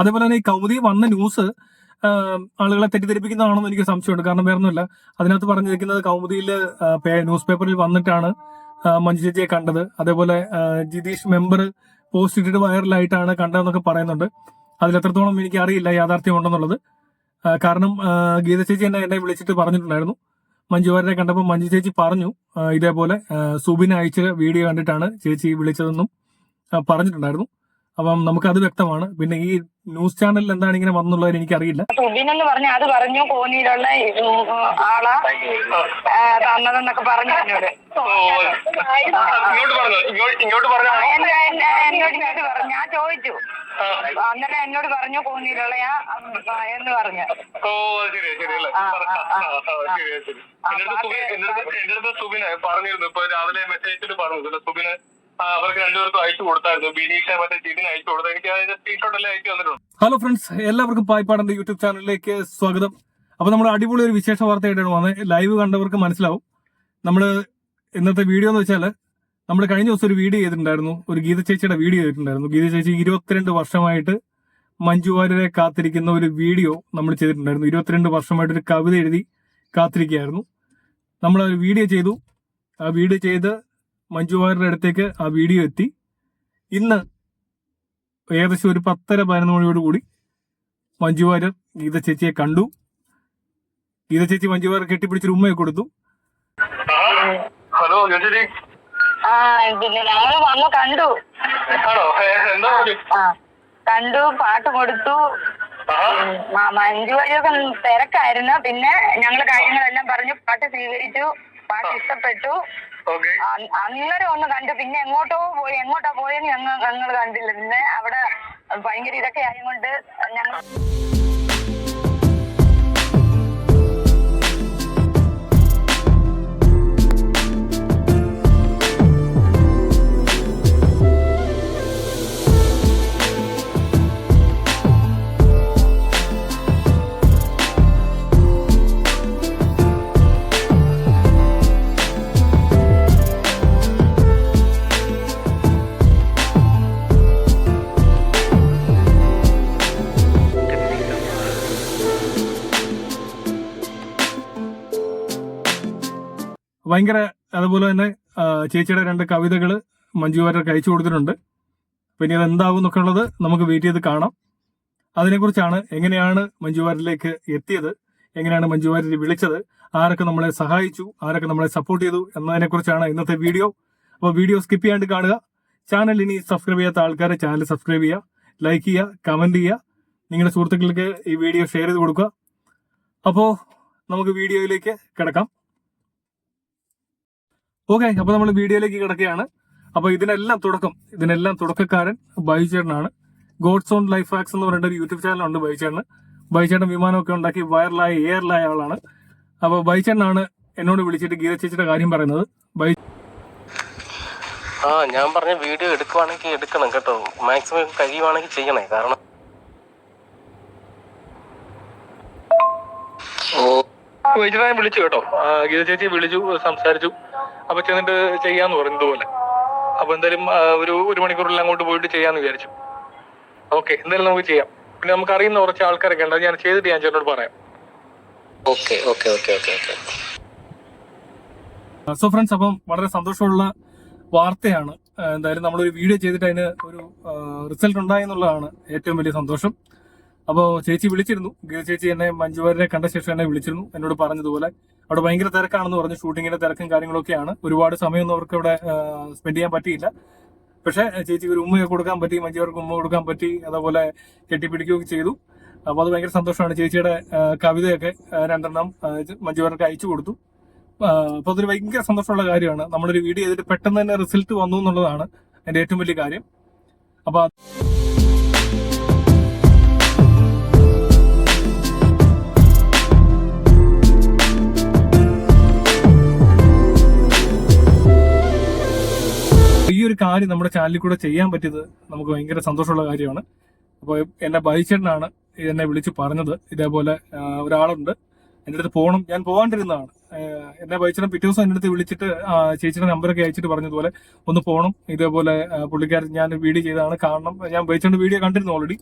അതേപോലെ തന്നെ ഈ കൗമുദി വന്ന ന്യൂസ് ആളുകളെ തെറ്റിദ്ധരിപ്പിക്കുന്നതാണെന്ന് എനിക്ക് സംശയമുണ്ട്. കാരണം വേറൊന്നുമില്ല അതിനകത്ത് പറഞ്ഞിരിക്കുന്നത് കൗമുദിയിൽ ന്യൂസ് പേപ്പറിൽ വന്നിട്ടാണ് മഞ്ജു ചേച്ചിയെ കണ്ടത്. അതേപോലെ ജിതീഷ് മെമ്പർ പോസ്റ്റ് ഇട്ടിട്ട് വൈറലായിട്ടാണ് കണ്ടതെന്നൊക്കെ പറയുന്നുണ്ട്. അതിൽ എത്രത്തോളം എനിക്ക് അറിയില്ല യാഥാർത്ഥ്യം ഉണ്ടെന്നുള്ളത്. കാരണം ഗീത ചേച്ചി എന്നെ എന്നെ വിളിച്ചിട്ട് പറഞ്ഞിട്ടുണ്ടായിരുന്നു. മഞ്ജു വാര്യരെ കണ്ടപ്പോൾ മഞ്ജു ചേച്ചി പറഞ്ഞു ഇതേപോലെ സുബിൻ അയച്ച വീഡിയോ കണ്ടിട്ടാണ് ചേച്ചി വിളിച്ചതെന്നും പറഞ്ഞിട്ടുണ്ടായിരുന്നു. അപ്പം നമുക്കത് വ്യക്തമാണ്. പിന്നെ ഈ ന്യൂസ് ചാനലിൽ എന്താണ് ഇങ്ങനെ വന്നുള്ളത് എനിക്കറിയില്ല. സുബിൻ എന്ന് പറഞ്ഞ അത് പറഞ്ഞു കോന്നിയിലുള്ള ആളാ ആ, തന്നതെന്നൊക്കെ പറഞ്ഞു എന്നോട് ഇങ്ങോട്ട് പറഞ്ഞു എന്നോട് ഇങ്ങോട്ട് പറഞ്ഞു. ഞാൻ ചോദിച്ചു. അന്നേരം എന്നോട് പറഞ്ഞു കോന്നിയിലുള്ളയാ ആ, എന്ന് പറഞ്ഞു. ഓ ശരി ശരി അല്ലേ? ആ, ആ, ആ. ആ, ആ, ശരി ശരി. എന്റെ അടുത്ത് സുബിൻ എന്റെ അടുത്ത് എന്റെ അടുത്ത് സുബിന് പറഞ്ഞിരുന്നു. ഇപ്പൊ രാവിലെ മെസ്സേജ് അയച്ചിട്ട് പറഞ്ഞു. സുബിന് ആ, അവർക്ക് രണ്ടുപേർക്കും അയച്ചു കൊടുത്തായിരുന്നു. ബിനീഷ മറ്റേ ജിതിന് അയച്ചു കൊടുത്തു എനിക്ക് അതിന്റെ സ്ക്രീൻഷോട്ട് എല്ലാം അയച്ചു ഹലോ ഫ്രണ്ട്സ് എല്ലാവർക്കും പായ്പാടന്റെ യൂട്യൂബ് ചാനലിലേക്ക് സ്വാഗതം. അപ്പൊ നമ്മൾ അടിപൊളി ഒരു വിശേഷ വാർത്തയായിട്ടാണ് വന്നത്. ലൈവ് കണ്ടവർക്ക് മനസ്സിലാവും. നമ്മൾ ഇന്നത്തെ വീഡിയോ എന്ന് വെച്ചാൽ നമ്മൾ കഴിഞ്ഞ ദിവസം ഒരു വീഡിയോ ചെയ്തിട്ടുണ്ടായിരുന്നു. ഒരു ഗീത ചേച്ചിയുടെ വീഡിയോ ചെയ്തിട്ടുണ്ടായിരുന്നു. ഗീത ചേച്ചി ഇരുപത്തിരണ്ട് വർഷമായിട്ട് മഞ്ജു വാര്യരെ കാത്തിരിക്കുന്ന ഒരു വീഡിയോ നമ്മൾ ചെയ്തിട്ടുണ്ടായിരുന്നു. ഇരുപത്തിരണ്ട് വർഷമായിട്ട് ഒരു കവിത എഴുതി കാത്തിരിക്കുകയായിരുന്നു. നമ്മൾ ഒരു വീഡിയോ ചെയ്തു. ആ വീഡിയോ ചെയ്ത് മഞ്ജു വാര്യരുടെ അടുത്തേക്ക് ആ വീഡിയോ എത്തി. ഇന്ന് ഏകദേശം ഒരു പത്തര പതിനൊന്ന് മണിയോട് കൂടി മഞ്ജു വാര്യർ ഗീത ചേച്ചിയെ കണ്ടു. ഗീത ചേച്ചി മഞ്ജു വാര്യർ കെട്ടിപ്പിടിച്ചൊരു ഉമ്മയെ കൊടുത്തു. ഹലോ ഞങ്ങൾ വന്നു കണ്ടു. ആണോ? എന്താ കണ്ടു പാട്ട് കൊടുത്തു. മഞ്ജു വഴിയൊക്കെ തിരക്കായിരുന്നു. പിന്നെ ഞങ്ങൾ കാര്യങ്ങളെല്ലാം പറഞ്ഞു പാട്ട് സ്വീകരിച്ചു. പാട്ട് ഇഷ്ടപ്പെട്ടു. അന്നേരം ഒന്ന് കണ്ടു. പിന്നെ എങ്ങോട്ടോ പോയി എങ്ങോട്ടാ പോയെന്ന് ഞങ്ങൾ ഞങ്ങൾ കണ്ടില്ല. പിന്നെ അവിടെ ഭയങ്കര ഇതൊക്കെ ആയതുകൊണ്ട് ഞങ്ങൾ ഭയങ്കര അതുപോലെ തന്നെ ചേച്ചിയുടെ രണ്ട് കവിതകൾ മഞ്ജു വാര്യർക്ക് അയച്ചു കൊടുത്തിട്ടുണ്ട്. പിന്നെ അത് എന്താവും എന്നൊക്കെ ഉള്ളത് നമുക്ക് വെയിറ്റ് ചെയ്ത് കാണാം. അതിനെക്കുറിച്ചാണ് എങ്ങനെയാണ് മഞ്ജു വാര്യരിലേക്ക് എത്തിയത് എങ്ങനെയാണ് മഞ്ജു വാര്യർ വിളിച്ചത് ആരൊക്കെ നമ്മളെ സഹായിച്ചു ആരൊക്കെ നമ്മളെ സപ്പോർട്ട് ചെയ്തു എന്നതിനെക്കുറിച്ചാണ് ഇന്നത്തെ വീഡിയോ. അപ്പോൾ വീഡിയോ സ്കിപ്പ് ചെയ്യാണ്ട് കാണുക. ചാനൽ ഇനി സബ്സ്ക്രൈബ് ചെയ്യാത്ത ആൾക്കാരെ ചാനൽ സബ്സ്ക്രൈബ് ചെയ്യുക ലൈക്ക് ചെയ്യുക കമന്റ് ചെയ്യുക. നിങ്ങളുടെ സുഹൃത്തുക്കൾക്ക് ഈ വീഡിയോ ഷെയർ ചെയ്ത് കൊടുക്കുക. അപ്പോൾ നമുക്ക് വീഡിയോയിലേക്ക് കിടക്കാം. ഓക്കെ അപ്പൊ നമ്മൾ വീഡിയോയിലേക്ക് കിടക്കുകയാണ്. അപ്പൊ ഇതിനെല്ലാം തുടക്കം ഇതിനെല്ലാം തുടക്കക്കാരൻ ബൈചേട്ടനാണ്. ഗോഡ്സ് ഓൺ ലൈഫ് ഹാക്സ് എന്ന് പറയുന്ന ഒരു യൂട്യൂബ് ചാനലുണ്ട് ബൈചേട്ടന്. ബൈചേട്ടൻ വിമാനമൊക്കെ ഉണ്ടാക്കി വൈറലായ എയറിലായ ആളാണ്. അപ്പൊ ബൈചേട്ടനാണ് എന്നോട് വിളിച്ചിട്ട് ഗീത ചേച്ചിയുടെ കാര്യം പറയുന്നത്. ബൈ ആ ഞാൻ പറഞ്ഞ വീഡിയോ എടുക്കുവാണെങ്കിൽ എടുക്കണം കേട്ടോ. മാക്സിമം കഴിയുവാണെങ്കിൽ ചെയ്യണേ കാരണം വൈദ്യുതാൻ വിളിച്ചു കേട്ടോ. ഗീത ചേച്ചി വിളിച്ചു സംസാരിച്ചു. അപ്പൊ ചെന്നിട്ട് ചെയ്യാന്ന് പറഞ്ഞു ഇതുപോലെ. അപ്പൊ എന്തായാലും ഒരു ഒരു മണിക്കൂറിൽ അങ്ങോട്ട് പോയിട്ട് ചെയ്യാന്ന് വിചാരിച്ചു. ഓക്കെ എന്തായാലും നമുക്ക് ചെയ്യാം. പിന്നെ നമുക്ക് അറിയുന്ന കുറച്ച് ആൾക്കാരൊക്കെ ഉണ്ട്. ഞാൻ ചെയ്തിട്ട് ഞാൻ ചേട്ടനോട് പറയാം. Okay okay okay okay okay. So friends അപ്പം വളരെ സന്തോഷമുള്ള വാർത്തയാണ്. എന്തായാലും നമ്മളൊരു വീഡിയോ ചെയ്തിട്ട് അതിന് ഒരു റിസൾട്ട് ഉണ്ടായി എന്നുള്ളതാണ് ഏറ്റവും വലിയ സന്തോഷം. അപ്പോൾ ചേച്ചി വിളിച്ചിരുന്നു. ഗീത ചേച്ചി എന്നെ മഞ്ജുവാരനെ കണ്ട ശേഷം എന്നെ വിളിച്ചിരുന്നു. എന്നോട് പറഞ്ഞതുപോലെ അവിടെ ഭയങ്കര തിരക്കാണെന്ന് പറഞ്ഞു. ഷൂട്ടിങ്ങിന്റെ തിരക്കും കാര്യങ്ങളൊക്കെയാണ്. ഒരുപാട് സമയമൊന്നും അവർക്ക് അവിടെ സ്പെൻഡ് ചെയ്യാൻ പറ്റിയില്ല. പക്ഷേ ചേച്ചിക്ക് ഒരു ഉമ്മയൊക്കെ കൊടുക്കാൻ പറ്റി മഞ്ജുവാർക്ക് ഉമ്മ കൊടുക്കാൻ പറ്റി അതേപോലെ കെട്ടിപ്പിടിക്കുകയൊക്കെ ചെയ്തു. അപ്പോൾ അത് ഭയങ്കര സന്തോഷമാണ്. ചേച്ചിയുടെ കവിതയൊക്കെ രണ്ടെണ്ണം മഞ്ജുവാർക്ക് മഞ്ജു അയച്ചു കൊടുത്തു. അപ്പൊ അതൊരു ഭയങ്കര സന്തോഷമുള്ള കാര്യമാണ്. നമ്മളൊരു വീഡിയോ ചെയ്തിട്ട് പെട്ടെന്ന് തന്നെ റിസൾട്ട് വന്നു എന്നുള്ളതാണ് എന്റെ ഏറ്റവും വലിയ കാര്യം. അപ്പൊ ഈ ഒരു കാര്യം നമ്മുടെ ചാനലിൽ കൂടെ ചെയ്യാൻ പറ്റിയത് നമുക്ക് ഭയങ്കര സന്തോഷമുള്ള കാര്യമാണ്. അപ്പോൾ എന്നെ ബൈച്ചേട്ടനാണ് എന്നെ വിളിച്ച് പറഞ്ഞത്. ഇതേപോലെ ഒരാളുണ്ട്. എന്റെ അടുത്ത് പോകണം ഞാൻ പോകാണ്ടിരുന്നതാണ് എന്നെ ബൈച്ചേട്ടൻ പിറ്റേ ദിവസം എന്റെ അടുത്ത് വിളിച്ചിട്ട് ചേച്ചിയുടെ നമ്പറൊക്കെ അയച്ചിട്ട് പറഞ്ഞതുപോലെ ഒന്ന് പോകണം ഇതേപോലെ പുള്ളിക്കാരൻ ഞാൻ വീഡിയോ ചെയ്തതാണ് കാണണം ഞാൻ ബൈച്ചേട്ടന്റെ വീഡിയോ കണ്ടിരുന്നു ഓൾറെഡി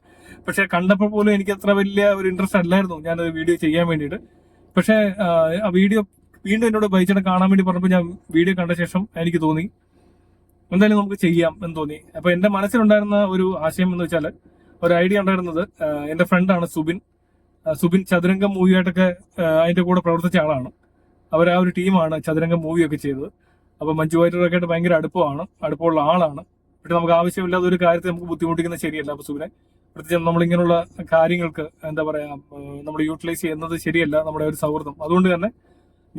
പക്ഷേ കണ്ടപ്പോൾ പോലും എനിക്ക് അത്ര വലിയ ഒരു ഇൻട്രസ്റ്റ് അല്ലായിരുന്നു ഞാൻ വീഡിയോ ചെയ്യാൻ വേണ്ടിയിട്ട്. പക്ഷേ ആ വീഡിയോ വീണ്ടും എന്നോട് ബൈച്ചേട്ടൻ കാണാൻ വേണ്ടി പറഞ്ഞപ്പോൾ ഞാൻ വീഡിയോ കണ്ട ശേഷം എനിക്ക് തോന്നി എന്തായാലും നമുക്ക് ചെയ്യാം എന്ന് തോന്നി. അപ്പൊ എന്റെ മനസ്സിലുണ്ടായിരുന്ന ഒരു ആശയം എന്ന് വെച്ചാൽ ഒരു ഐഡിയ ഉണ്ടായിരുന്നത് എന്റെ ഫ്രണ്ടാണ് സുബിൻ. സുബിൻ ചതുരംഗം മൂവിയായിട്ടൊക്കെ അതിന്റെ കൂടെ പ്രവർത്തിച്ച ആളാണ്. അവർ ആ ഒരു ടീമാണ് ചതുരംഗം മൂവിയൊക്കെ ചെയ്തത്. അപ്പൊ മഞ്ജു വാര്യറൊക്കെ ഭയങ്കര അടുപ്പമാണ് അടുപ്പമുള്ള ആളാണ്. പക്ഷെ നമുക്ക് ആവശ്യമില്ലാത്ത ഒരു കാര്യത്തെ നമുക്ക് ബുദ്ധിമുട്ടിക്കുന്ന ശരിയല്ല അപ്പൊ സുബിനെ. പ്രത്യേകിച്ച് നമ്മളിങ്ങനെയുള്ള കാര്യങ്ങൾക്ക് എന്താ പറയാ നമ്മൾ യൂട്ടിലൈസ് ചെയ്യുന്നത് ശരിയല്ല നമ്മുടെ ഒരു സൗഹൃദം. അതുകൊണ്ട് തന്നെ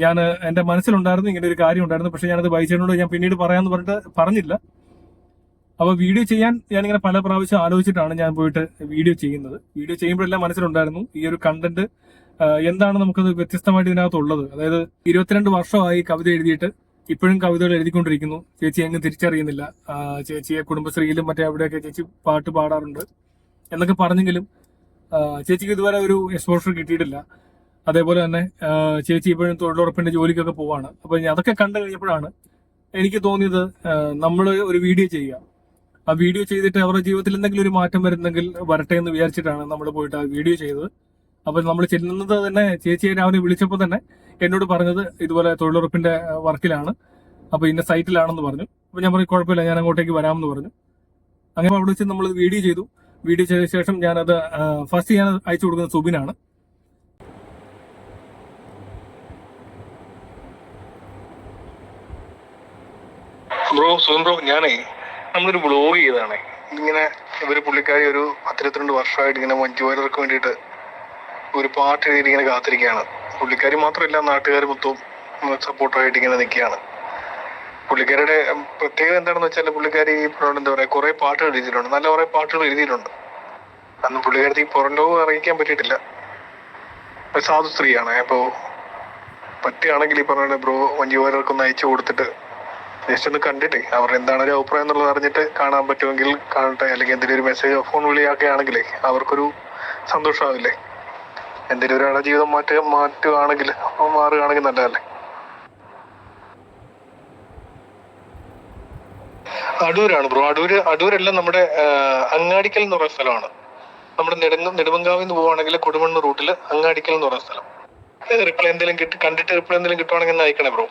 ഞാൻ എന്റെ മനസ്സിലുണ്ടായിരുന്നു ഇങ്ങനെ ഒരു കാര്യം ഉണ്ടായിരുന്നു. പക്ഷെ ഞാനത് ബൈച്ചേട്ടനോട് ഞാൻ പിന്നീട് പറയാമെന്ന് പറഞ്ഞിട്ട് പറഞ്ഞില്ല. അപ്പോൾ വീഡിയോ ചെയ്യാൻ ഞാനിങ്ങനെ പല പ്രാവശ്യം ആലോചിച്ചിട്ടാണ് ഞാൻ പോയിട്ട് വീഡിയോ ചെയ്യുന്നത്. വീഡിയോ ചെയ്യുമ്പോഴെല്ലാം മനസ്സിലുണ്ടായിരുന്നു ഈ ഒരു കണ്ടന്റ് എന്താണ് നമുക്കത് വ്യത്യസ്തമായിട്ട് ഇതിനകത്തുള്ളത്. അതായത് ഇരുപത്തിരണ്ട് വർഷമായി കവിത എഴുതിയിട്ട് ഇപ്പോഴും കവിതകൾ എഴുതിക്കൊണ്ടിരിക്കുന്നു. ചേച്ചി അങ്ങ് തിരിച്ചറിയുന്നില്ല. ചേച്ചിയെ കുടുംബശ്രീയിലും മറ്റേ അവിടെയൊക്കെ ചേച്ചി പാട്ട് പാടാറുണ്ട് എന്നൊക്കെ പറഞ്ഞെങ്കിലും ചേച്ചിക്ക് ഇതുവരെ ഒരു എക്സ്പോഷർ കിട്ടിയിട്ടില്ല. അതേപോലെ തന്നെ ചേച്ചി ഇപ്പോഴും തൊഴിലുറപ്പിന്റെ ജോലിക്കൊക്കെ പോവാണ്. അപ്പൊ അതൊക്കെ കണ്ടു കഴിഞ്ഞപ്പോഴാണ് എനിക്ക് തോന്നിയത് നമ്മൾ ഒരു വീഡിയോ ചെയ്യുക. ആ വീഡിയോ ചെയ്തിട്ട് അവരുടെ ജീവിതത്തിൽ എന്തെങ്കിലും ഒരു മാറ്റം വരുന്നെങ്കിൽ വരട്ടെ എന്ന് വിചാരിച്ചിട്ടാണ് നമ്മൾ പോയിട്ട് ആ വീഡിയോ ചെയ്തത്. അപ്പൊ നമ്മൾ ചെല്ലുന്നത് തന്നെ ചേച്ചിയെ രാവിലെ വിളിച്ചപ്പോൾ തന്നെ എന്നോട് പറഞ്ഞത് ഇതുപോലെ തൊഴിലുറപ്പിന്റെ വർക്കിലാണ്. അപ്പൊ ഇന്ന സൈറ്റിലാണെന്ന് പറഞ്ഞു. അപ്പൊ ഞാൻ പറഞ്ഞു കുഴപ്പമില്ല ഞാൻ അങ്ങോട്ടേക്ക് വരാമെന്ന് പറഞ്ഞു. അങ്ങനെ അവിടെ വെച്ച് നമ്മൾ വീഡിയോ ചെയ്തു. വീഡിയോ ചെയ്ത ശേഷം ഞാനത് ഫസ്റ്റ് ഞാൻ അയച്ചു കൊടുക്കുന്നത് സുബിനാണ്. ബ്രോ സുഖം ബ്രോ ഞാനേ നമ്മളൊരു ബ്ലോഗ് ചെയ്താണേ ഇങ്ങനെ ഇവർ പുള്ളിക്കാരി ഒരു പത്തിരുപത്തിരണ്ട് വർഷമായിട്ട് ഇങ്ങനെ മഞ്ജു വാര്യർക്ക് വേണ്ടിയിട്ട് ഒരു പാട്ട് എഴുതി ഇങ്ങനെ കാത്തിരിക്കുകയാണ്. പുള്ളിക്കാരി മാത്രമല്ല നാട്ടുകാർ മൊത്തവും സപ്പോർട്ടായിട്ട് ഇങ്ങനെ നിൽക്കുകയാണ്. പുള്ളിക്കാരിയുടെ പ്രത്യേകത എന്താണെന്ന് വെച്ചാൽ പുള്ളിക്കാരി എന്താ പറയുക കുറേ പാട്ടുകൾ എഴുതിയിട്ടുണ്ട്. നല്ല കുറേ പാട്ടുകൾ എഴുതിയിട്ടുണ്ട്. അന്ന് പുള്ളിക്കാരത്തി പുറം ലോകം അറിയിക്കാൻ പറ്റിയിട്ടില്ല. സാധു സ്ത്രീയാണ്. അപ്പോ പറ്റുകയാണെങ്കിൽ ഈ പറഞ്ഞ ബ്രോ മഞ്ജു വാര്യർക്കൊന്ന് അയച്ചു കൊടുത്തിട്ട് ജസ്റ്റ് ഒന്ന് കണ്ടിട്ട് അവരുടെ എന്താണ് ഒരു അഭിപ്രായം എന്നുള്ളത് അറിഞ്ഞിട്ട് കാണാൻ പറ്റുമെങ്കിൽ കാണട്ടെ അല്ലെങ്കിൽ എന്തെങ്കിലും ഒരു മെസ്സേജ് ഫോൺ വിളിയൊക്കെ അവർക്കൊരു സന്തോഷമാവില്ലേ? എന്തെങ്കിലും ഒരാളെ ജീവിതം മാറ്റുക മാറ്റുകയാണെങ്കിൽ മാറുകയാണെങ്കിൽ നല്ലതല്ലേ? അടൂരാണ് ബ്രോ. അടൂര് അടൂരല്ല നമ്മുടെ അങ്ങാടിക്കൽ എന്ന് പറയുന്ന സ്ഥലമാണ്. നമ്മുടെ നെടുങ്ങ നെടുമങ്കാവിൽ നിന്ന് പോവുകയാണെങ്കിൽ കൊടുമണ്ണ് റൂട്ടിൽ അങ്ങാടിക്കൽ എന്ന് പറയുന്ന സ്ഥലം. റിപ്ലൈ എന്തെങ്കിലും കിട്ടി കണ്ടിട്ട് റിപ്ലൈ എന്തെങ്കിലും കിട്ടുവാണെങ്കിൽ അയക്കണേ ബ്രോ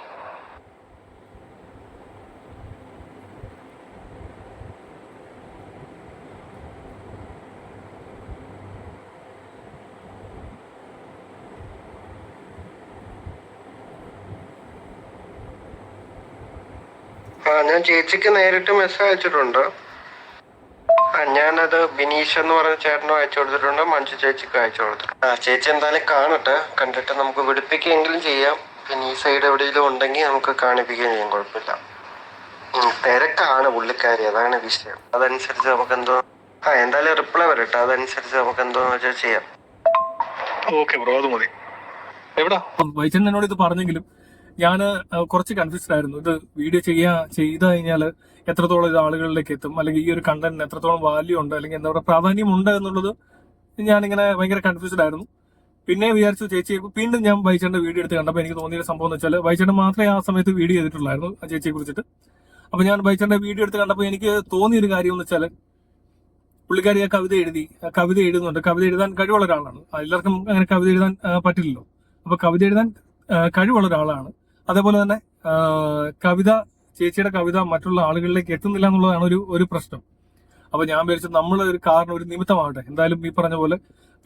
ആ ഞാൻ ചേച്ചിക്ക് നേരിട്ട് മെസ്സേജ് അയച്ചിട്ടുണ്ട്. ആ ഞാനത് ബിനീഷ് എന്ന് പറഞ്ഞ ചേട്ടനും അയച്ചു കൊടുത്തിട്ടുണ്ട്. മഞ്ജു ചേച്ചിക്ക് അയച്ചു കൊടുത്തിട്ടുണ്ട് ആ ചേച്ചി എന്തായാലും കാണട്ടെ. കണ്ടിട്ട് നമുക്ക് വിളിപ്പിക്കുകയെങ്കിലും ചെയ്യാം. പിന്നെ ഈ സൈഡ് എവിടെയെങ്കിലും ഉണ്ടെങ്കിൽ നമുക്ക് കാണിപ്പിക്കുകയും ചെയ്യാം. കുഴപ്പമില്ല. തിരക്കാണ് പുള്ളിക്കാരി. അതാണ് വിഷയം. അതനുസരിച്ച് നമുക്ക് എന്തോ ആ എന്തായാലും റിപ്ലൈ വരട്ടെ. അതനുസരിച്ച് നമുക്ക് എന്തോന്ന് വെച്ചാൽ ചെയ്യാം. ഓക്കെ ബ്രോ അത് മതി. എവിടാ? വൈചൻ എന്നോട് ഇത് പറഞ്ഞെങ്കിലും ഞാൻ കുറച്ച് കൺഫ്യൂസ്ഡ് ആയിരുന്നു. ഇത് വീഡിയോ ചെയ്യാ ചെയ്ത് കഴിഞ്ഞാൽ എത്രത്തോളം ഇത് ആളുകളിലേക്ക് എത്തും? അല്ലെങ്കിൽ ഈ ഒരു കണ്ടന്റിന് എത്രത്തോളം വാല്യൂ ഉണ്ട്? അല്ലെങ്കിൽ എന്താ പറയുക പ്രാധാന്യം ഉണ്ട് എന്നുള്ളത് ഞാനിങ്ങനെ ഭയങ്കര കൺഫ്യൂസ്ഡ് ആയിരുന്നു. പിന്നെ വിചാരിച്ചു ചേച്ചി വീണ്ടും ഞാൻ വൈച്ചേട്ടന്റെ വീഡിയോ എടുത്ത് കണ്ടപ്പോൾ എനിക്ക് തോന്നിയ സംഭവം എന്ന് വെച്ചാൽ വൈചേട്ടൻ മാത്രമേ ആ സമയത്ത് വീഡിയോ ചെയ്തിട്ടുള്ളായിരുന്നു ആ ചേച്ചിയെ കുറിച്ചിട്ട്. അപ്പൊ ഞാൻ വൈച്ചേട്ടന്റെ വീഡിയോ എടുത്ത് കണ്ടപ്പോൾ എനിക്ക് തോന്നിയൊരു കാര്യം എന്ന് വെച്ചാൽ പുള്ളിക്കാരി ആ കവിത എഴുതി കവിത എഴുതുന്നുണ്ട്. കവിത എഴുതാൻ കഴിവുള്ള ഒരാളാണ്. എല്ലാവർക്കും അങ്ങനെ കവിത എഴുതാൻ പറ്റില്ലല്ലോ. അപ്പോൾ കവിത എഴുതാൻ കഴിവുള്ള ഒരാളാണ്. അതേപോലെ തന്നെ കവിത ചേച്ചിയുടെ കവിത മറ്റുള്ള ആളുകളിലേക്ക് എത്തുന്നില്ല എന്നുള്ളതാണ് ഒരു ഒരു പ്രശ്നം. അപ്പൊ ഞാൻ വിചാരിച്ചു നമ്മൾ ഒരു കാരണം ഒരു നിമിത്തമാവട്ടെ എന്തായാലും ഈ പറഞ്ഞ പോലെ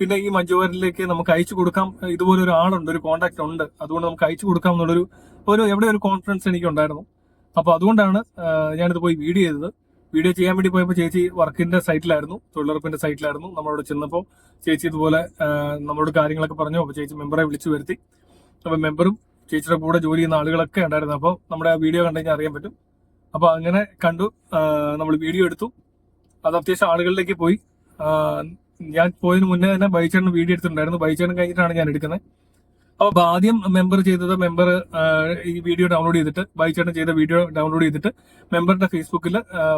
പിന്നെ ഈ മഞ്ജുവാരിലേക്ക് നമുക്ക് അയച്ചു കൊടുക്കാം. ഇതുപോലെ ഒരു ആളുണ്ട് ഒരു കോണ്ടാക്ട് ഉണ്ട്. അതുകൊണ്ട് നമുക്ക് അയച്ചു കൊടുക്കാം എന്നുള്ളൊരു ഒരു എവിടെ ഒരു കോൺഫിഡൻസ് എനിക്ക് ഉണ്ടായിരുന്നു അപ്പൊ അതുകൊണ്ടാണ് ഞാനിത് പോയി വീഡിയോ ചെയ്തത്. വീഡിയോ ചെയ്യാൻ വേണ്ടി പോയപ്പോൾ ചേച്ചി വർക്കിന്റെ സൈറ്റിലായിരുന്നു തൊഴിലുറപ്പിന്റെ സൈറ്റിലായിരുന്നു. നമ്മളോട് ചെന്നപ്പോൾ ചേച്ചി ഇതുപോലെ നമ്മളോട് കാര്യങ്ങളൊക്കെ പറഞ്ഞു. അപ്പോൾ ചേച്ചി മെമ്പറെ വിളിച്ചു വരുത്തി. അപ്പോൾ മെമ്പറും ചേച്ചിയുടെ കൂടെ ജോലി ചെയ്യുന്ന ആളുകളൊക്കെ ഉണ്ടായിരുന്നു. അപ്പോൾ നമ്മുടെ വീഡിയോ കണ്ടു അറിയാൻ പറ്റും. അപ്പോൾ അങ്ങനെ കണ്ടു. നമ്മൾ വീഡിയോ എടുത്തു. അത് അത്യാവശ്യം ആളുകളിലേക്ക് പോയി. ഞാൻ പോയതിന് മുന്നേ തന്നെ ബൈച്ചേട്ടൻ വീഡിയോ എടുത്തിട്ടുണ്ടായിരുന്നു. ബൈച്ചേട്ടൻ കഴിഞ്ഞിട്ടാണ് ഞാൻ എടുക്കുന്നത്. അപ്പോൾ ആദ്യം മെമ്പർ ചെയ്തത് മെമ്പർ ഈ വീഡിയോ ഡൗൺലോഡ് ചെയ്തിട്ട് ബൈച്ചേട്ടൻ ചെയ്ത വീഡിയോ ഡൗൺലോഡ് ചെയ്തിട്ട് മെമ്പറിന്റെ ഫേസ്ബുക്കിൽ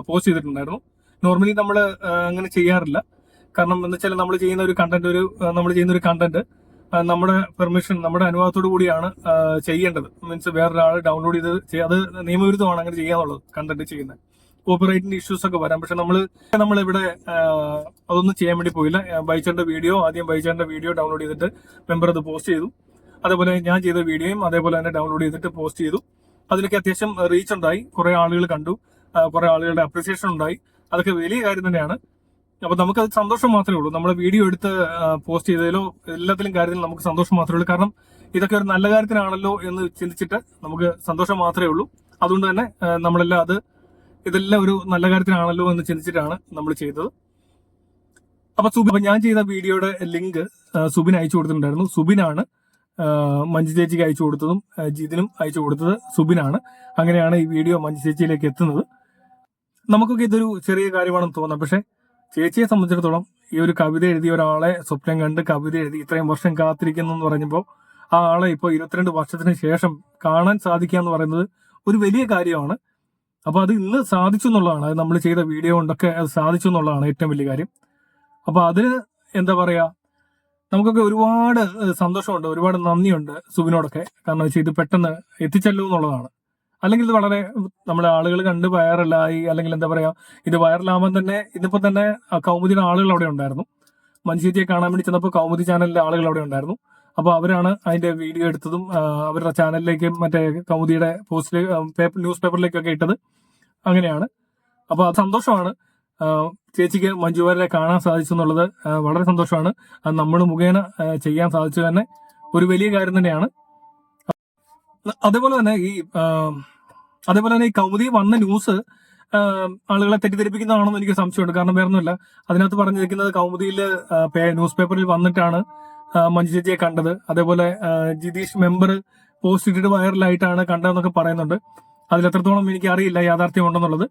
പോസ്റ്റ് ചെയ്തിട്ടുണ്ടായിരുന്നു. നോർമലി നമ്മൾ അങ്ങനെ ചെയ്യാറില്ല. കാരണം എന്ന് വെച്ചാൽ നമ്മൾ ചെയ്യുന്ന ഒരു കണ്ടന്റ് ഒരു നമ്മൾ ചെയ്യുന്ന ഒരു കണ്ടന്റ് നമ്മുടെ പെർമിഷൻ നമ്മുടെ അനുവാദത്തോടു കൂടിയാണ് ചെയ്യേണ്ടത്. മീൻസ് വേറൊരാൾ ഡൗൺലോഡ് ചെയ്ത് അത് നിയമവിരുദ്ധമാണ് അങ്ങനെ ചെയ്യാന്നുള്ളത് കണ്ടന്റ് ചെയ്യുന്നത്. കോപ്പിറൈറ്റിന്റെ ഇഷ്യൂസ് ഒക്കെ വരാം. പക്ഷെ നമ്മൾ നമ്മൾ ഇവിടെ അതൊന്നും ചെയ്യാൻ വേണ്ടി പോയില്ല. ബൈച്ചറിന്റെ വീഡിയോ ആദ്യം ബൈച്ചറിന്റെ വീഡിയോ ഡൗൺലോഡ് ചെയ്തിട്ട് മെമ്പർ അത് പോസ്റ്റ് ചെയ്തു. അതേപോലെ ഞാൻ ചെയ്ത വീഡിയോയും അതേപോലെ തന്നെ ഡൗൺലോഡ് ചെയ്തിട്ട് പോസ്റ്റ് ചെയ്തു. അതിലൊക്കെ അത്യാവശ്യം റീച്ച് ഉണ്ടായി. കുറെ ആളുകൾ കണ്ടു. കുറെ ആളുകളുടെ അപ്രിസിയേഷൻ ഉണ്ടായി. അതൊക്കെ വലിയ കാര്യം തന്നെയാണ്. അപ്പൊ അത് സന്തോഷം മാത്രമേ ഉള്ളൂ. നമ്മുടെ വീഡിയോ എടുത്ത് പോസ്റ്റ് ചെയ്തതിലോ എല്ലാത്തിലും കാര്യത്തിലും നമുക്ക് സന്തോഷം മാത്രമേ ഉള്ളൂ. കാരണം ഇതൊക്കെ ഒരു നല്ല കാര്യത്തിനാണല്ലോ എന്ന് ചിന്തിച്ചിട്ട് നമുക്ക് സന്തോഷം മാത്രമേ ഉള്ളൂ. അതുകൊണ്ട് തന്നെ നമ്മളെല്ലാം അത് ഇതെല്ലാം ഒരു നല്ല കാര്യത്തിനാണല്ലോ എന്ന് ചിന്തിച്ചിട്ടാണ് നമ്മൾ ചെയ്തത്. അപ്പൊ സുബിൻ ഞാൻ ചെയ്ത വീഡിയോയുടെ ലിങ്ക് സുബിൻ അയച്ചു കൊടുത്തിട്ടുണ്ടായിരുന്നു. സുബിനാണ് മഞ്ജു ചേച്ചിക്ക് അയച്ചു കൊടുത്തതും ജിതിനും അയച്ചു കൊടുത്തത് സുബിനാണ്. അങ്ങനെയാണ് ഈ വീഡിയോ മഞ്ജു ചേച്ചിയിലേക്ക് എത്തുന്നത്. നമുക്കൊക്കെ ഇതൊരു ചെറിയ കാര്യമാണെന്ന് തോന്നാം. പക്ഷെ ചേച്ചിയെ സംബന്ധിച്ചിടത്തോളം ഈ ഒരു കവിത എഴുതിയ ഒരാളെ സ്വപ്നം കണ്ട് കവിത എഴുതി ഇത്രയും വർഷം കാത്തിരിക്കുന്നു എന്ന് പറഞ്ഞപ്പോൾ ആ ആളെ ഇപ്പോൾ ഇരുപത്തിരണ്ട് വർഷത്തിന് ശേഷം കാണാൻ സാധിക്കുക എന്ന് പറയുന്നത് ഒരു വലിയ കാര്യമാണ്. അപ്പോൾ അത് ഇന്ന് സാധിച്ചു എന്നുള്ളതാണ്. അത് നമ്മൾ ചെയ്ത വീഡിയോ കൊണ്ടൊക്കെ അത് സാധിച്ചു എന്നുള്ളതാണ് ഏറ്റവും വലിയ കാര്യം. അപ്പോൾ അതിന് എന്താ പറയുക നമുക്കൊക്കെ ഒരുപാട് സന്തോഷമുണ്ട് ഒരുപാട് നന്ദിയുണ്ട് സുബിനോടൊക്കെ. കാരണം വെച്ചാൽ ഇത് പെട്ടെന്ന് എത്തിച്ചല്ലോ എന്നുള്ളതാണ്. അല്ലെങ്കിൽ ഇത് വളരെ നമ്മുടെ ആളുകൾ കണ്ട് വൈറലായി അല്ലെങ്കിൽ എന്താ പറയാ ഇത് വൈറലാവാൻ തന്നെ ഇതിപ്പോ തന്നെ കൗമുദിയുടെ ആളുകൾ അവിടെ ഉണ്ടായിരുന്നു. മഞ്ചേരിയെ കാണാൻ വേണ്ടി ചെന്നപ്പോൾ കൗമുദി ചാനലിലെ ആളുകൾ അവിടെ ഉണ്ടായിരുന്നു. അപ്പൊ അവരാണ് അതിന്റെ വീഡിയോ എടുത്തതും അവരുടെ ചാനലിലേക്ക് മറ്റേ കൗമുദിയുടെ പോസ്റ്റിൽ പേപ്പർ ന്യൂസ് പേപ്പറിലേക്കൊക്കെ ഇട്ടത് അങ്ങനെയാണ്. അപ്പൊ അത് സന്തോഷമാണ്. ചേച്ചിക്ക് മഞ്ജുവാരെ കാണാൻ സാധിച്ചു എന്നുള്ളത് വളരെ സന്തോഷമാണ്. അത് നമ്മൾ മുഖേന ചെയ്യാൻ സാധിച്ചു തന്നെ ഒരു വലിയ കാര്യം തന്നെയാണ്. അതേപോലെ തന്നെ ഈ അതേപോലെ തന്നെ ഈ കൗമുദി വന്ന ന്യൂസ് ആളുകളെ തെറ്റിദ്ധരിപ്പിക്കുന്നതാണെന്ന് എനിക്ക് സംശയമുണ്ട്. കാരണം വേറൊന്നുമില്ല. അതിനകത്ത് പറഞ്ഞിരിക്കുന്നത് കൗമുദിയിൽ ന്യൂസ് പേപ്പറിൽ വന്നിട്ടാണ് മഞ്ജു ചേച്ചിയെ കണ്ടത്. അതേപോലെ ജിതീഷ് മെമ്പർ പോസ്റ്റ് ഇട്ടിട്ട് വൈറലായിട്ടാണ് കണ്ടതെന്നൊക്കെ പറയുന്നുണ്ട്. അതിലെത്രത്തോളം എനിക്ക് അറിയില്ല യാഥാർത്ഥ്യം ഉണ്ടെന്നുള്ളത്.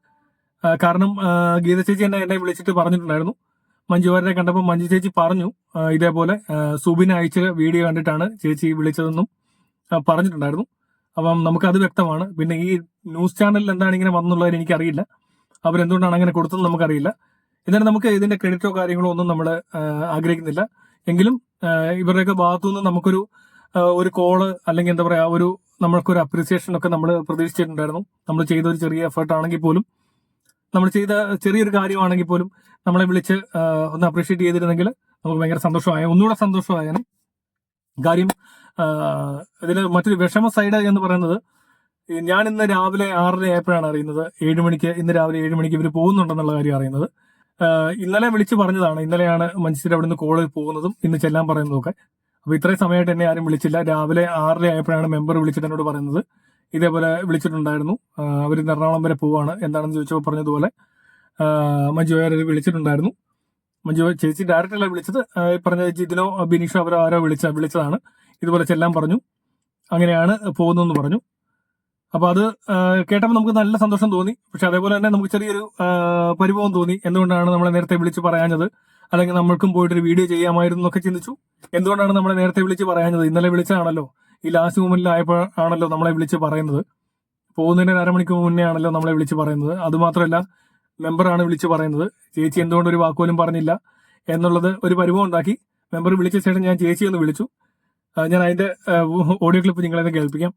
കാരണം ഗീത ചേച്ചി എന്നെ എന്നെ വിളിച്ചിട്ട് പറഞ്ഞിട്ടുണ്ടായിരുന്നു. മഞ്ജു വാര്യരെ കണ്ടപ്പോൾ മഞ്ജു ചേച്ചി പറഞ്ഞു ഇതേപോലെ സുബിൻ അയച്ച വീഡിയോ കണ്ടിട്ടാണ് ചേച്ചി വിളിച്ചതെന്നും പറഞ്ഞിട്ടുണ്ടായിരുന്നു. അപ്പം നമുക്കത് വ്യക്തമാണ്. പിന്നെ ഈ ന്യൂസ് ചാനലിൽ എന്താണ് ഇങ്ങനെ വന്നുള്ളത് എനിക്കറിയില്ല. അവരെന്തുകൊണ്ടാണ് അങ്ങനെ കൊടുത്തത് നമുക്കറിയില്ല. എന്നാലും നമുക്ക് ഇതിന്റെ ക്രെഡിറ്റോ കാര്യങ്ങളോ ഒന്നും നമ്മൾ ആഗ്രഹിക്കുന്നില്ല. എങ്കിലും ഇവരുടെയൊക്കെ ഭാഗത്തുനിന്ന് നമുക്കൊരു ഒരു കോൾ അല്ലെങ്കിൽ എന്താ പറയാ ഒരു നമ്മൾക്കൊരു അപ്രീസിയേഷൻ ഒക്കെ നമ്മൾ പ്രതീക്ഷിച്ചിട്ടുണ്ടായിരുന്നു. നമ്മൾ ചെയ്ത ഒരു ചെറിയ എഫേർട്ട് ആണെങ്കിൽ പോലും നമ്മൾ ചെയ്ത ചെറിയൊരു കാര്യമാണെങ്കിൽ പോലും നമ്മളെ വിളിച്ച് ഒന്ന് അപ്രീഷിയേറ്റ് ചെയ്തിരുന്നെങ്കിൽ നമുക്ക് ഭയങ്കര സന്തോഷമായ. ഒന്നുകൂടെ സന്തോഷമായാലും കാര്യം ഇതിൽ മറ്റൊരു വിഷമ സൈഡ് എന്ന് പറയുന്നത് ഞാൻ ഇന്ന് രാവിലെ ആറര ആയപ്പോഴാണ് അറിയുന്നത്. ഏഴ് മണിക്ക് ഇന്ന് രാവിലെ ഏഴ് മണിക്ക് ഇവർ പോകുന്നുണ്ടെന്നുള്ള കാര്യം അറിയുന്നത്. ഇന്നലെ വിളിച്ചു പറഞ്ഞതാണ്. ഇന്നലെയാണ് മനുഷ്യർ അവിടെ നിന്ന് കോൾ പോകുന്നതും ഇന്ന് ചെല്ലാൻ പറയുന്നതൊക്കെ. അപ്പൊ ഇത്രയും സമയമായിട്ട് എന്നെ ആരും വിളിച്ചില്ല. രാവിലെ ആറര ആയപ്പോഴാണ് മെമ്പർ വിളിച്ചിട്ട് എന്നോട് പറയുന്നത്. ഇതേപോലെ വിളിച്ചിട്ടുണ്ടായിരുന്നു. അവർ എറണാകുളം വരെ പോവാണ്. എന്താണെന്ന് ചോദിച്ചപ്പോൾ പറഞ്ഞതുപോലെ മഞ്ജു വാര്യർ വിളിച്ചിട്ടുണ്ടായിരുന്നു. മഞ്ജു ചേച്ചി ഡയറക്റ്റ് അല്ല വിളിച്ചത്. പറഞ്ഞ ജിതിനോ ബിനീഷോ അവരോ ആരോ വിളിച്ച വിളിച്ചതാണ്. ഇതുപോലെ ചെല്ലാൻ പറഞ്ഞു. അങ്ങനെയാണ് പോകുന്നതെന്ന് പറഞ്ഞു. അപ്പൊ അത് കേട്ടപ്പോൾ നമുക്ക് നല്ല സന്തോഷം തോന്നി. പക്ഷെ അതേപോലെ തന്നെ നമുക്ക് ചെറിയൊരു പരിഭവം തോന്നി. എന്തുകൊണ്ടാണ് നമ്മളെ നേരത്തെ വിളിച്ച് പറയാഞ്ഞത്? അല്ലെങ്കിൽ നമ്മൾക്കും പോയിട്ടൊരു വീഡിയോ ചെയ്യാമായിരുന്നു എന്നൊക്കെ ചിന്തിച്ചു. എന്തുകൊണ്ടാണ് നമ്മളെ നേരത്തെ വിളിച്ച് പറയാഞ്ഞത്? ഇന്നലെ വിളിച്ചാണല്ലോ ഈ ലാസ്റ്റ് മൂമെന്റിൽ ആയപ്പോൾ ആണല്ലോ നമ്മളെ വിളിച്ച് പറയുന്നത്. പോകുന്നതിന് അരമണിക്കൂർ മുന്നേ ആണല്ലോ നമ്മളെ വിളിച്ച് പറയുന്നത്. അതുമാത്രമല്ല മെമ്പറാണ് വിളിച്ച് പറയുന്നത്. ചേച്ചി എന്തുകൊണ്ട് ഒരു വാക്കുപോലും പറഞ്ഞില്ല എന്നുള്ളത് ഒരു പരിഭവം ഉണ്ടാക്കി. മെമ്പർ വിളിച്ച ശേഷം ഞാൻ ചേച്ചി ഒന്ന് വിളിച്ചു. ഞാൻ അതിന്റെ ഓഡിയോ ക്ലിപ്പ് നിങ്ങളെ കേൾപ്പിക്കാം.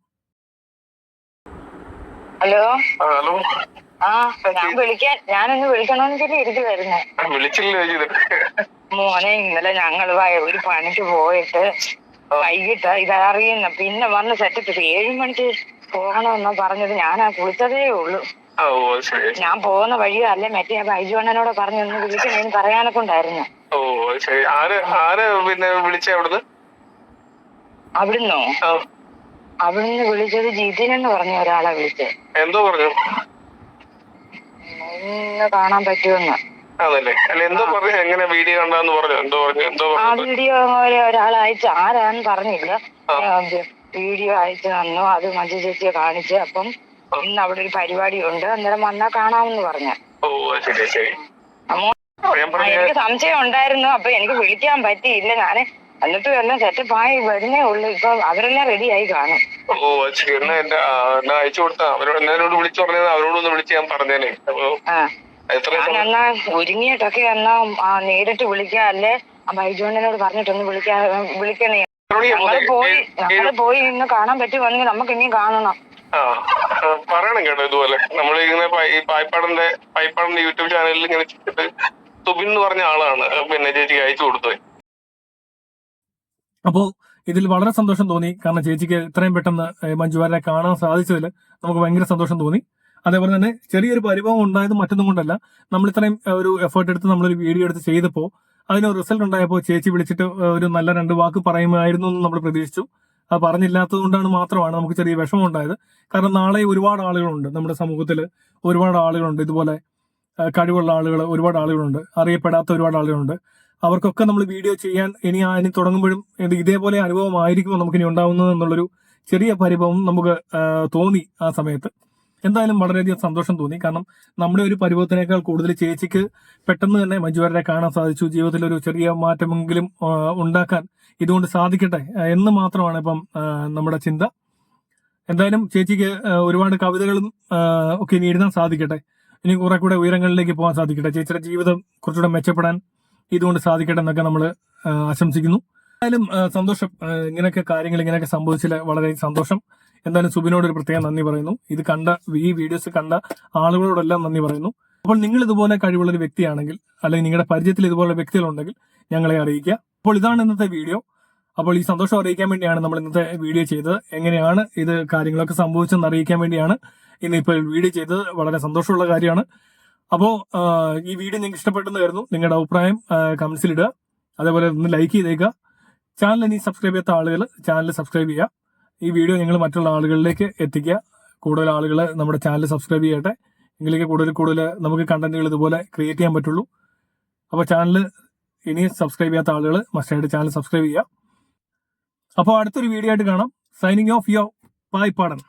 ഹലോ? ഹലോ? ആ ഞാൻ വിളിക്കാൻ ഞാനൊന്ന് വിളിക്കണമെന്ന് കരുതി ഇരിക്കുവായിരുന്നു വിളിച്ചില്ല മോനെ ഇന്നലെ ഞങ്ങൾ ഒരു പണിക്ക് പോയിട്ട് വൈകിട്ട് ഇതറിയുന്ന പിന്നെ വന്ന് സെറ്റപ്പ് ചെയ്തു ഏഴു മണിക്ക് പോകണമെന്നാ പറഞ്ഞത് ഞാൻ ആ കുളിച്ചതേ ഉള്ളൂ ഓ ശരി. ഞാൻ പോകുന്ന വഴി അല്ലെ മറ്റേ ബൈജു അണ്ണനോട് പറഞ്ഞു ഒന്ന് വിളിക്കണേന്ന് പറയാനൊക്കെ ഉണ്ടായിരുന്നു. ഓ ശരി. ആര് ആര് പിന്നെ വിളിച്ച അവിടുന്ന്? അവിടുന്നോ? അവിടുന്ന് വിളിച്ചത് ജിതിൻ എന്ന് പറഞ്ഞ ഒരാളെ വിളിച്ചത്. എന്തോ പറഞ്ഞു? കാണാൻ പറ്റുമെന്ന്. ആണല്ലേ? അല്ല എന്തോ പറഞ്ഞു? എങ്ങനെ വീഡിയോ കണ്ടാന്ന് പറഞ്ഞു. എന്തോ പറഞ്ഞു? എന്തോ ആ വീഡിയോ ഒരാൾ അയച്ചു ആരാന്ന് പറഞ്ഞില്ല. വീഡിയോ അയച്ചു തന്നു. അത് മഞ്ജു ചേച്ചിയെ കാണിച്ച് അപ്പം ഇന്ന് അവിടെ ഒരു പരിപാടി ഉണ്ട് അന്നേരം വന്നാ കാണാമെന്ന് പറഞ്ഞു. ഓ ശരി ശരി. എനിക്ക് സംശയം ഉണ്ടായിരുന്നു. അപ്പൊ എനിക്ക് വിളിക്കാൻ പറ്റിയില്ല. ഞാൻ എന്നിട്ടും എല്ലാം സെറ്റപ്പ് ആയി വരുന്നേ ഉള്ളൂ. ഇപ്പൊ അവരെല്ലാം റെഡി ആയി കാണും. ഓ എന്നാ എന്റെ എന്നാ അയച്ചു കൊടുത്ത? അവരോട് എന്നോട് വിളിച്ചു പറഞ്ഞത് അവരോടൊന്ന് വിളിച്ച് ഞാൻ പറഞ്ഞേനെ എന്നാ ഒരുങ്ങിയിട്ടൊക്കെ എന്നാ നേരിട്ട് വിളിക്കാ. അല്ലേ? ബൈജോണിനോട് പറഞ്ഞിട്ടൊന്ന് വിളിക്കാ വിളിക്കണേ? പോയി നമ്മൾ പോയി ഇന്ന് കാണാൻ പറ്റുവാണെങ്കിൽ നമുക്ക് ഇനിയും കാണണം പറയണം കേട്ടോ ഇതുപോലെ. നമ്മൾ ഇങ്ങനെ പായ്പാടന്റെ പായ്പാടന്റെ യൂട്യൂബ് ചാനലിൽ ഇങ്ങനെ സുബിൻ എന്ന് പറഞ്ഞ ആളാണ്. പിന്നെ ചേച്ചിക്ക് അയച്ചു കൊടുത്തത്. അപ്പോൾ ഇതിൽ വളരെ സന്തോഷം തോന്നി. കാരണം ചേച്ചിക്ക് ഇത്രയും പെട്ടെന്ന് മഞ്ജുവാരനെ കാണാൻ സാധിച്ചതിൽ നമുക്ക് ഭയങ്കര സന്തോഷം തോന്നി. അതേപോലെ തന്നെ ചെറിയൊരു പരിഭവം ഉണ്ടായത് മറ്റൊന്നും കൊണ്ടല്ല. നമ്മൾ ഇത്രയും ഒരു എഫേർട്ട് എടുത്ത് നമ്മളൊരു വീഡിയോ എടുത്ത് ചെയ്തപ്പോൾ അതിന് റിസൾട്ട് ഉണ്ടായപ്പോൾ ചേച്ചി വിളിച്ചിട്ട് ഒരു നല്ല രണ്ട് വാക്ക് പറയുമായിരുന്നു എന്ന് നമ്മൾ പ്രതീക്ഷിച്ചു. അത് പറഞ്ഞില്ലാത്തത് കൊണ്ടാണ് മാത്രമാണ് നമുക്ക് ചെറിയ വിഷമം ഉണ്ടായത്. കാരണം നാളെ ഒരുപാട് ആളുകളുണ്ട് നമ്മുടെ സമൂഹത്തിൽ. ഒരുപാട് ആളുകളുണ്ട്. ഇതുപോലെ കഴിവുള്ള ആളുകൾ ഒരുപാട് ആളുകളുണ്ട്. അറിയപ്പെടാത്ത ഒരുപാട് ആളുകളുണ്ട്. അവർക്കൊക്കെ നമ്മൾ വീഡിയോ ചെയ്യാൻ ഇനി ഇനി തുടങ്ങുമ്പോഴും ഇത് ഇതേപോലെ അനുഭവമായിരിക്കുമോ നമുക്ക് ഇനി ഉണ്ടാവുന്നത് എന്നുള്ളൊരു ചെറിയ പരിഭവം നമുക്ക് തോന്നി ആ സമയത്ത്. എന്തായാലും വളരെയധികം സന്തോഷം തോന്നി. കാരണം നമ്മുടെ ഒരു പരിഭവത്തിനേക്കാൾ കൂടുതൽ ചേച്ചിക്ക് പെട്ടെന്ന് തന്നെ മഞ്ജുവാരെ കാണാൻ സാധിച്ചു. ജീവിതത്തിൽ ഒരു ചെറിയ മാറ്റമെങ്കിലും ഉണ്ടാക്കാൻ ഇതുകൊണ്ട് സാധിക്കട്ടെ എന്ന് മാത്രമാണ് ഇപ്പം നമ്മുടെ ചിന്ത. എന്തായാലും ചേച്ചിക്ക് ഒരുപാട് കവിതകളും ഒക്കെ ഇനി എഴുതാൻ സാധിക്കട്ടെ. ഇനി കുറെ കൂടെ ഉയരങ്ങളിലേക്ക് പോകാൻ സാധിക്കട്ടെ. ചേച്ചിയുടെ ജീവിതം കുറച്ചുകൂടെ മെച്ചപ്പെടാൻ ഇതുകൊണ്ട് സാധിക്കട്ടെ എന്നൊക്കെ നമ്മൾ ആശംസിക്കുന്നു. എന്തായാലും സന്തോഷം ഇങ്ങനെയൊക്കെ കാര്യങ്ങൾ ഇങ്ങനെയൊക്കെ സംഭവിച്ചില്ല. വളരെ സന്തോഷം. എന്തായാലും സുബിനോട് ഒരു പ്രത്യേകം നന്ദി പറയുന്നു. ഇത് കണ്ട ഈ വീഡിയോസ് കണ്ട ആളുകളോടെല്ലാം നന്ദി പറയുന്നു. അപ്പോൾ നിങ്ങൾ ഇതുപോലെ കഴിവുള്ള ഒരു വ്യക്തിയാണെങ്കിൽ അല്ലെങ്കിൽ നിങ്ങളുടെ പരിചയത്തിൽ ഇതുപോലെ വ്യക്തികളുണ്ടെങ്കിൽ ഞങ്ങളെ അറിയിക്കുക. അപ്പോൾ ഇതാണ് ഇന്നത്തെ വീഡിയോ. അപ്പോൾ ഈ സന്തോഷം അറിയിക്കാൻ വേണ്ടിയാണ് നമ്മൾ ഇന്നത്തെ വീഡിയോ ചെയ്തത്. എങ്ങനെയാണ് ഇത് കാര്യങ്ങളൊക്കെ സംഭവിച്ചെന്ന് അറിയിക്കാൻ വേണ്ടിയാണ് ഇന്ന് ഇപ്പോൾ വീഡിയോ ചെയ്തത്. വളരെ സന്തോഷമുള്ള കാര്യമാണ്. അപ്പോൾ ഈ വീഡിയോ നിങ്ങൾക്ക് ഇഷ്ടപ്പെട്ടെന്നായിരുന്നു നിങ്ങളുടെ അഭിപ്രായം കമന്റ്സിൽ ഇടുക. അതേപോലെ ഒന്ന് ലൈക്ക് ചെയ്തേക്കുക. ചാനൽ ഇനി സബ്സ്ക്രൈബ് ചെയ്യാത്ത ആളുകൾ ചാനൽ സബ്സ്ക്രൈബ് ചെയ്യുക. ഈ വീഡിയോ നിങ്ങൾ മറ്റുള്ള ആളുകളിലേക്ക് എത്തിക്കുക. കൂടുതൽ ആളുകൾ നമ്മുടെ ചാനൽ സബ്സ്ക്രൈബ് ചെയ്യട്ടെ. എങ്കിലേക്ക് കൂടുതൽ കൂടുതൽ നമുക്ക് കണ്ടന്റുകൾ ഇതുപോലെ ക്രിയേറ്റ് ചെയ്യാൻ പറ്റുള്ളൂ. അപ്പോൾ ചാനൽ ഇനി സബ്സ്ക്രൈബ് ചെയ്യാത്ത ആളുകൾ മസ്റ്റായിട്ട് ചാനൽ സബ്സ്ക്രൈബ് ചെയ്യുക. അപ്പോൾ അടുത്തൊരു വീഡിയോ ആയിട്ട് കാണാം. സൈനിങ് ഓഫ് യോ പായ്പാടൻ